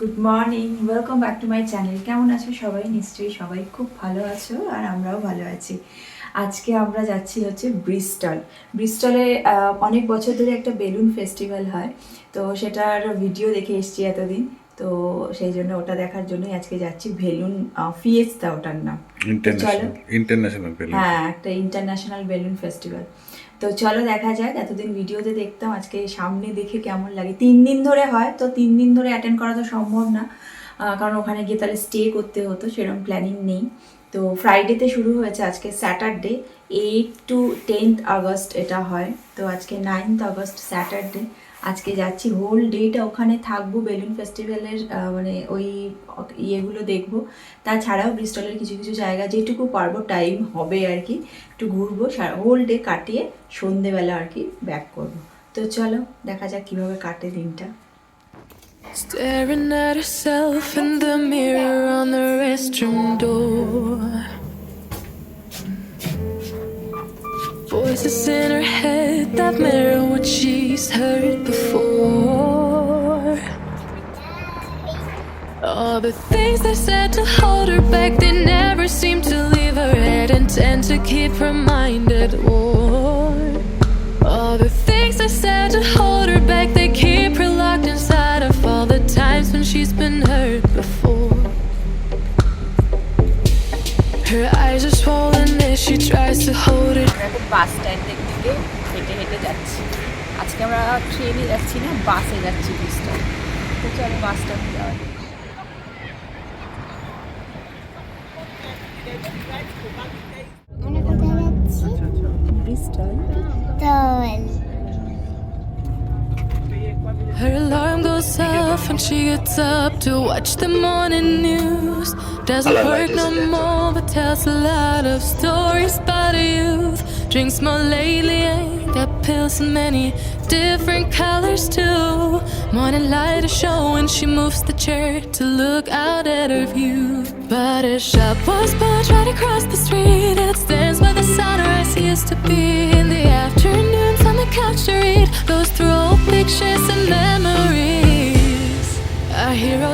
Good morning welcome back to my channel কেমন আছো সবাই? নিশ্চয়ই সবাই খুব ভালো আছো আর আমরাও ভালো আছি। আজকে আমরা যাচ্ছি হচ্ছে ব্রিস্টল ব্রিস্টলে অনেক বছর ধরে একটা বেলুন ফেস্টিভ্যাল হয়। তো সেটার ভিডিও দেখে এসছি এতদিন। তো সেই জন্য ওটা দেখার জন্যই আজকে যাচ্ছি বেলুন ফিয়েস্তা ওটার নাম। ইন্টারন্যাশনাল হ্যাঁ একটা ইন্টারন্যাশনাল বেলুন ফেস্টিভ্যাল তো চলো দেখা যাক এতদিন ভিডিওতে দেখতাম আজকে সামনে দেখে কেমন লাগে। তিন দিন ধরে হয় তো তিন দিন ধরে অ্যাটেন্ড করা তো সম্ভব না। কারণ ওখানে গিয়ে তাহলে স্টে করতে হতো সেরকম প্ল্যানিং নেই। তো ফ্রাইডেতে শুরু হয়েছে আজকে Saturday eight to tenth August এটা হয়। তো আজকে নাইনথ আগস্ট স্যাটারডে আজকে যাচ্ছি হোল ডেটা ওখানে থাকব বেলুন ফেস্টিভ্যালের মানে ওই ইয়েগুলো দেখব। তাছাড়াও ব্রিস্টলের কিছু কিছু জায়গা, যেটুকু পারব টাইম হবে আর কি। একটু ঘুরবো হোল ডে কাটিয়ে সন্ধেবেলা আর কি ব্যাক করব। তো চলো, দেখা যাক কীভাবে কাটে দিনটা। Staring at herself in the mirror on the restroom door. Voices in her head that mirror what she's heard before. All the things they said to hold her back, they never seem to leave her head and tend to keep her mind at war. All the things they said to hold her back, they she's been hurt before. Her eyes are swollen as she tries to hold it. আমরা এখন বাস স্ট্যান্ডের দিকে হেঁটে হেঁটে যাচ্ছি আজকে আমরা ট্রেনে যাচ্ছি না বাসে যাচ্ছি ব্রিস্টল তো চলো বাস স্ট্যান্ডে যাওয়া যাক। আমরা কোথায় যাচ্ছি Bristol she gets up to watch the morning news. Doesn't like work no more, but tells a lot of stories about her youth. Drinks more lately, ain't got pills in many different colors too. Morning light is showing, she moves the chair to look out at her view. But her shop was built right across the street. It stands where the sunrise used to be in the afternoons on the couch to read. Goes through old pictures and memories.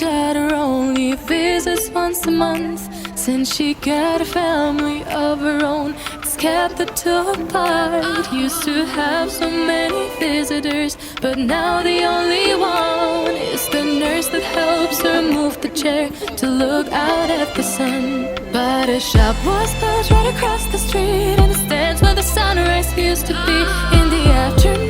Daughter only visits once a month. Since she got a family of her own, it's kept the two apart. Used to have so many visitors, but now the only one is the nurse that helps her move the chair to look out at the sun. But a shop was built right across the street, and it stands where the sunrise used to be in the afternoons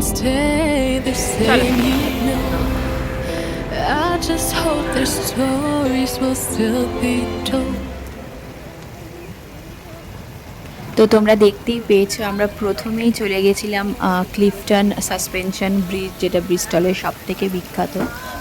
Don't stay the same, you know. I just hope their stories will still be told. তো তোমরা দেখতেই পেয়েছ আমরা প্রথমেই চলে গেছিলাম Clifton suspension bridge যেটা ব্রিস্টলের সব থেকে বিখ্যাত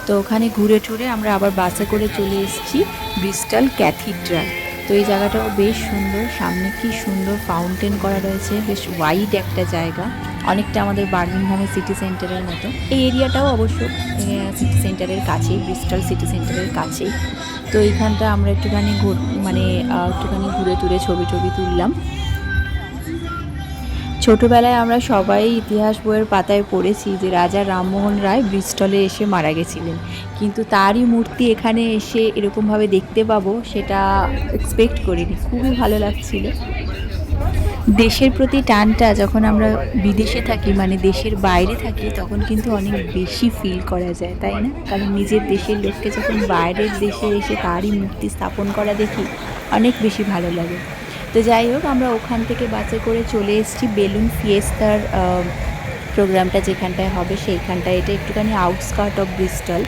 তো ওখানে ঘুরে টুরে আমরা আবার বাসে করে চলে এসেছি ব্রিস্টল ক্যাথিড্রাল তো এই জায়গাটাও বেশ সুন্দর সামনে কি সুন্দর ফাউন্টেন করা রয়েছে বেশ ওয়াইড একটা জায়গা অনেকটা আমাদের বার্মিংহামের সিটি সেন্টারের মতো। এই এরিয়াটাও অবশ্য সিটি সেন্টারের কাছেই ব্রিস্টল সিটি সেন্টারের কাছেই। তো এইখানটা আমরা একটুখানি ঘুর মানে একটুখানি ঘুরে টুরে ছবি টবি তুললাম। ছোটবেলায় আমরা সবাই ইতিহাস বইয়ের পাতায় পড়েছি যে রাজা রামমোহন রায় ব্রিস্টলে এসে মারা গেছিলেন। কিন্তু তারই মূর্তি এখানে এসে এরকমভাবে দেখতে পাবো, সেটা এক্সপেক্ট করিনি। খুবই ভালো লাগছিল। দেশের প্রতি টানটা যখন আমরা বিদেশে থাকি মানে দেশের বাইরে থাকি, তখন কিন্তু অনেক বেশি ফিল করা যায়, তাই না? কারণ নিজের দেশের লোককে যখন বাইরের দেশে এসে তারই মূর্তি স্থাপন করা দেখি, অনেক বেশি ভালো লাগে। তো যাই হোক, আমরা ওখান থেকে বাসে করে চলে এসেছি বেলুন ফিয়েস্তার প্রোগ্রামটা যেখানটায় হবে সেইখানটায়। এটা একটুখানি আউটস্কার্ট অফ ব্রিস্টল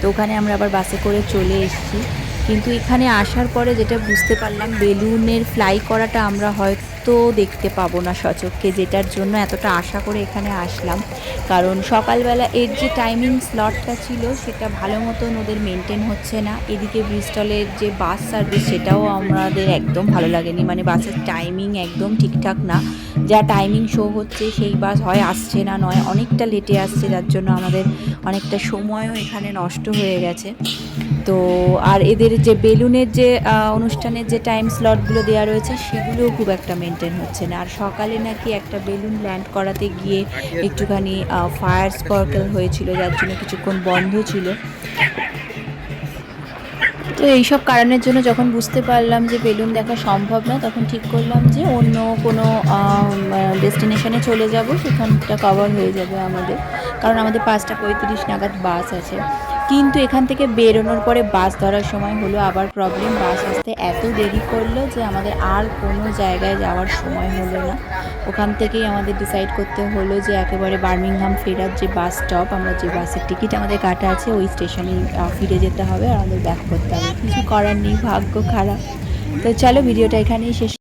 তো ওখানে আমরা আবার বাসে করে চলে এসেছি। কিন্তু এখানে আসার পরে যেটা বুঝতে পারলাম, বেলুনের ফ্লাই করাটা আমরা হয়তো দেখতে পাবো না সচক্ষে যেটার জন্য এতটা আশা করে এখানে আসলাম। কারণ সকালবেলা এর যে টাইমিং স্লটটা ছিল, সেটা ভালো মতন ওদের মেনটেন হচ্ছে না। এদিকে ব্রিস্টলের যে বাস সার্ভিস সেটাও আমাদের একদম ভালো লাগেনি। মানে বাসের টাইমিং একদম ঠিকঠাক না। যা টাইমিং শো হচ্ছে, সেই বাস হয়, আসছে না, নয়, অনেকটা লেটে আসছে, যার জন্য আমাদের অনেকটা সময়ও এখানে নষ্ট হয়ে গেছে। তো আর এদের যে বেলুনের যে অনুষ্ঠানের যে টাইম স্লটগুলো দেওয়া রয়েছে, সেগুলোও খুব একটা মেনটেন হচ্ছে না। আর সকালে নাকি একটা বেলুন ল্যান্ড করাতে গিয়ে একটুখানি ফায়ার স্পার্কেল হয়েছিল, যার জন্য কিছুক্ষণ বন্ধ ছিল। তো এইসব কারণের জন্য যখন বুঝতে পারলাম যে বেলুন দেখা সম্ভব না, তখন ঠিক করলাম যে অন্য কোনো ডেস্টিনেশনে চলে যাব। সেখানটা কভার হয়ে যাবে আমাদের। কারণ আমাদের পাঁচটা পঁয়ত্রিশ নাগাদ বাস আছে। কিন্তু এখান থেকে বেরোনোর পরে বাস ধরার সময় হলো আবার প্রবলেম বাস আসতে এত দেরি করল যে আমাদের আর কোনো জায়গায় যাওয়ার সময় হলো না। ওখান থেকেই আমাদের ডিসাইড করতে হলো যে একেবারে বার্মিংহাম ফেরার যে বাস স্টপ আমরা যে বাসের টিকিট আমাদের কাটা আছে, ওই স্টেশনে ফিরে যেতে হবে আর আমাদের ব্যাক করতে হবে। কিছু করার নেই, ভাগ্য খারাপ। তো চলো ভিডিওটা এখানেই শেষ